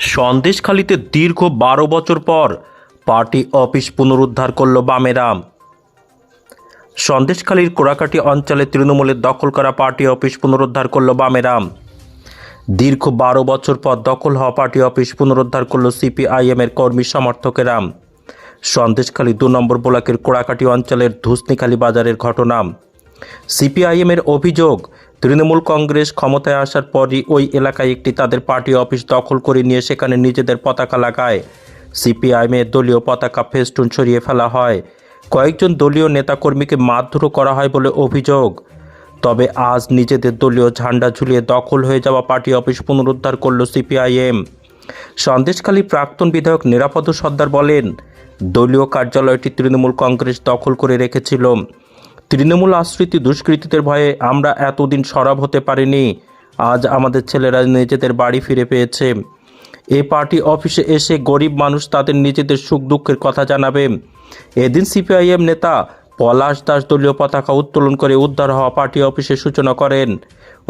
সন্দেশখালীতে দীর্ঘ বারো বছর পর পার্টি অফিস পুনরুদ্ধার করল বামেরা সন্দেশখালীর কোড়াকাটি অঞ্চলে তৃণমূলের দখল করা পার্টি অফিস পুনরুদ্ধার করল বামেরা দীর্ঘ বারো বছর পর দখল হওয়া পার্টি অফিস পুনরুদ্ধার করল সিপিআইএম এর কর্মী সমর্থকেরা সন্দেশখালী দু নম্বর ব্লকের কোড়াকাটি অঞ্চলের ধুসনিখালী বাজারের ঘটনা সিপিআইএম এর অভিযোগ, তৃণমূল কংগ্রেস ক্ষমতায় আসার পরই ওই এলাকায় একটি তাদের পার্টি অফিস দখল করে নিয়ে সেখানে নিজেদের পতাকা লাগায়। সিপিআইএম এর দলীয় পতাকা ফেস্টুন সরিয়ে ফেলা হয়। কয়েকজন দলীয় নেতাকর্মীকে মারধরও করা হয় বলে অভিযোগ। তবে আজ নিজেদের দলীয় ঝান্ডা ঝুলিয়ে দখল হয়ে যাওয়া পার্টি অফিস পুনরুদ্ধার করল সিপিআইএম। সন্দেশখালী প্রাক্তন বিধায়ক নিরাপদ সর্দার বলেন, দলীয় কার্যালয়টি তৃণমূল কংগ্রেস দখল করে রেখেছিল। তৃণমূল আশ্রিত দুষ্কৃতীদের ভয়ে আমরা এতদিন সরব হতে পারিনি। আজ আমাদের ছেলেরা নিজেদের বাড়ি ফিরে পেয়েছে। এই পার্টি অফিসে এসে গরিব মানুষ তাদের নিজেদের সুখ দুঃখের কথা জানাবে। এদিন সিপিআইএম নেতা পলাশ দাস দলীয় পতাকা উত্তোলন করে উদ্ধার হওয়া পার্টি অফিসের সূচনা করেন।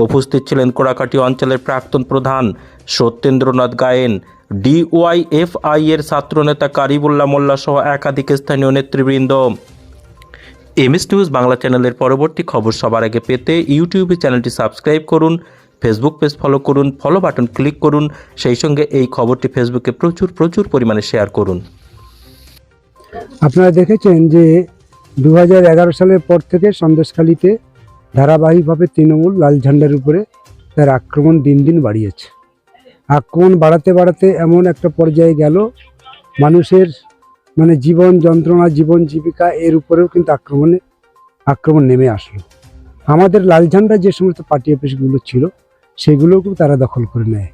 উপস্থিত ছিলেন কোড়াকাটি অঞ্চলের প্রাক্তন প্রধান সত্যেন্দ্রনাথ গায়েন। ডিওয়াইএফআই এর ছাত্রনেতা কারিবুল্লাহ মোল্লা সহ একাধিক স্থানীয় নেতৃবৃন্দ। এমএস নিউজ বাংলা চ্যানেলের পরবর্তী খবর সবার আগে পেতে ইউটিউবে চ্যানেলটি সাবস্ক্রাইব করুন ফেসবুক পেজ ফলো করুন ফলো বাটন ক্লিক করুন, সেই সঙ্গে এই খবরটি ফেসবুকে প্রচুর প্রচুর পরিমাণে শেয়ার করুন। আপনারা দেখেছেন যে দু হাজার এগারো সালের পর থেকে সন্দেশখালীতে ধারাবাহিকভাবে তৃণমূল লাল ঝান্ডার উপরে তার আক্রমণ দিন দিন বাড়িয়েছে। আক্রমণ বাড়াতে বাড়াতে এমন একটা পর্যায়ে গেল, মানুষের মানে জীবন যন্ত্রণা, জীবন জীবিকা এর উপরেও কিন্তু আক্রমণে, আক্রমণ নেমে আসলো। আমাদের লাল ঝান্ডা যে সমস্ত পার্টি অফিসগুলো ছিল, সেগুলোকেও তারা দখল করে নেয়।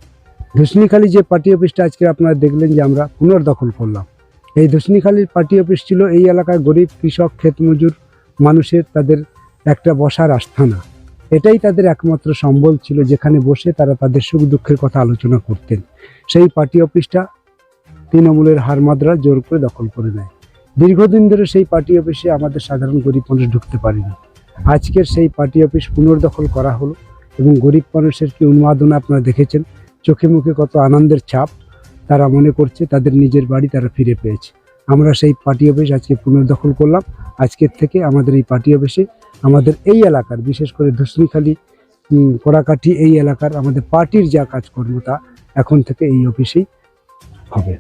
ধুসনিখালি যে পার্টি অফিসটা আজকে আপনারা দেখলেন যে আমরা পুনর্দখল করলাম। এই ধুসনিখালির পার্টি অফিস ছিল এই এলাকার গরিব, কৃষক ক্ষেতমজুর মানুষের তাদের একটা বসার আস্থানা। এটাই তাদের একমাত্র সম্বল ছিল, যেখানে বসে তারা তাদের সুখ দুঃখের কথা আলোচনা করতেন। সেই পার্টি অফিসটা তৃণমূলের হারমাদরা জোর করে দখল করে নেয়। দীর্ঘদিন ধরে সেই পার্টি অফিসে আমাদের সাধারণ গরিব মানুষ ঢুকতে পারেনি। আজকের সেই পার্টি অফিস পুনর্দখল করা হলো এবং গরিব মানুষের কি উন্মাদনা আপনারা দেখেছেন? চোখে মুখে কত আনন্দের ছাপ তারা মনে করছে তাদের নিজের বাড়ি তারা ফিরে পেয়েছে। আমরা সেই পার্টি অফিস আজকে পুনর্দখল করলাম। আজকের থেকে আমাদের এই পার্টি অফিসে আমাদের এই এলাকার, বিশেষ করে ধুসরিখালি কড়াকাঠি এই এলাকার আমাদের পার্টির যা কাজকর্ম তা এখন থেকে এই অফিসেই হবে।